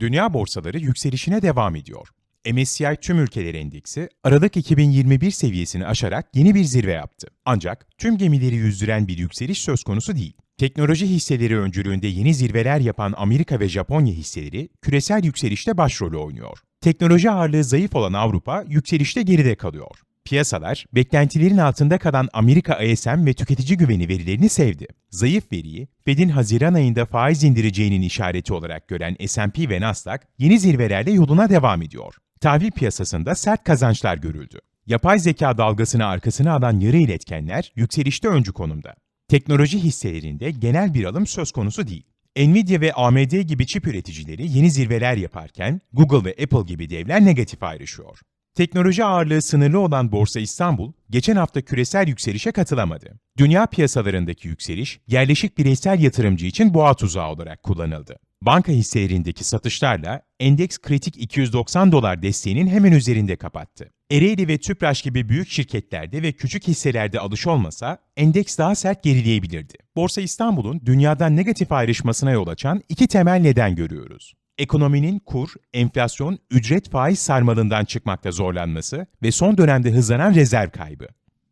Dünya borsaları yükselişine devam ediyor. MSCI tüm ülkeler endeksi Aralık 2021 seviyesini aşarak yeni bir zirve yaptı. Ancak tüm gemileri yüzdüren bir yükseliş söz konusu değil. Teknoloji hisseleri öncülüğünde yeni zirveler yapan Amerika ve Japonya hisseleri küresel yükselişte başrolü oynuyor. Teknoloji ağırlığı zayıf olan Avrupa yükselişte geride kalıyor. Piyasalar, beklentilerin altında kalan Amerika ISM ve tüketici güveni verilerini sevdi. Zayıf veriyi, Fed'in Haziran ayında faiz indireceğinin işareti olarak gören S&P ve Nasdaq, yeni zirvelerle yoluna devam ediyor. Tahvil piyasasında sert kazançlar görüldü. Yapay zeka dalgasını arkasına alan yarı iletkenler yükselişte öncü konumda. Teknoloji hisselerinde genel bir alım söz konusu değil. Nvidia ve AMD gibi çip üreticileri yeni zirveler yaparken Google ve Apple gibi devler negatif ayrışıyor. Teknoloji ağırlığı sınırlı olan Borsa İstanbul, geçen hafta küresel yükselişe katılamadı. Dünya piyasalarındaki yükseliş, yerleşik bireysel yatırımcı için boğa tuzağı olarak kullanıldı. Banka hisselerindeki satışlarla endeks kritik 290 dolar desteğinin hemen üzerinde kapattı. Ereğli ve Tüpraş gibi büyük şirketlerde ve küçük hisselerde alış olmasa endeks daha sert gerileyebilirdi. Borsa İstanbul'un dünyadan negatif ayrışmasına yol açan iki temel neden görüyoruz. Ekonominin kur, enflasyon, ücret faiz sarmalından çıkmakta zorlanması ve son dönemde hızlanan rezerv kaybı.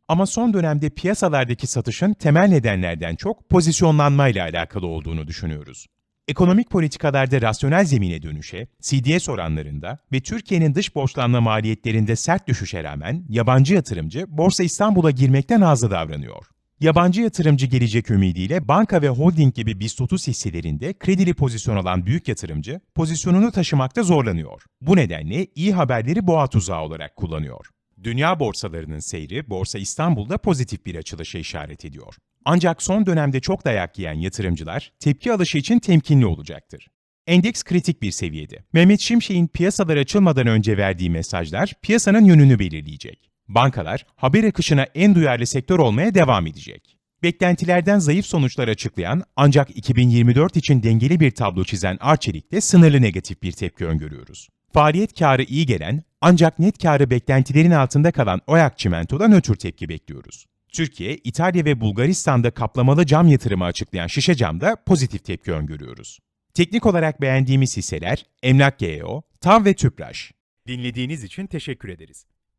Ama son dönemde piyasalardaki satışın temel nedenlerden çok pozisyonlanmayla alakalı olduğunu düşünüyoruz. Ekonomik politikalarda rasyonel zemine dönüşe, CDS oranlarında ve Türkiye'nin dış borçlanma maliyetlerinde sert düşüşe rağmen yabancı yatırımcı Borsa İstanbul'a girmekten azı davranıyor. Yabancı yatırımcı gelecek ümidiyle banka ve holding gibi BIST 30 hisselerinde kredili pozisyon alan büyük yatırımcı pozisyonunu taşımakta zorlanıyor. Bu nedenle iyi haberleri boğa tuzağı olarak kullanıyor. Dünya borsalarının seyri Borsa İstanbul'da pozitif bir açılışa işaret ediyor. Ancak son dönemde çok dayak yiyen yatırımcılar tepki alışı için temkinli olacaktır. Endeks kritik bir seviyede. Mehmet Şimşek'in piyasalar açılmadan önce verdiği mesajlar piyasanın yönünü belirleyecek. Bankalar haber akışına en duyarlı sektör olmaya devam edecek. Beklentilerden zayıf sonuçlar açıklayan ancak 2024 için dengeli bir tablo çizen Arçelik'te sınırlı negatif bir tepki öngörüyoruz. Faaliyet karı iyi gelen ancak net karı beklentilerin altında kalan Oyak Çimento'da nötr tepki bekliyoruz. Türkiye, İtalya ve Bulgaristan'da kaplamalı cam yatırımı açıklayan şişe camda pozitif tepki öngörüyoruz. Teknik olarak beğendiğimiz hisseler Emlak GEO, TAV ve Tüpraş. Dinlediğiniz için teşekkür ederiz.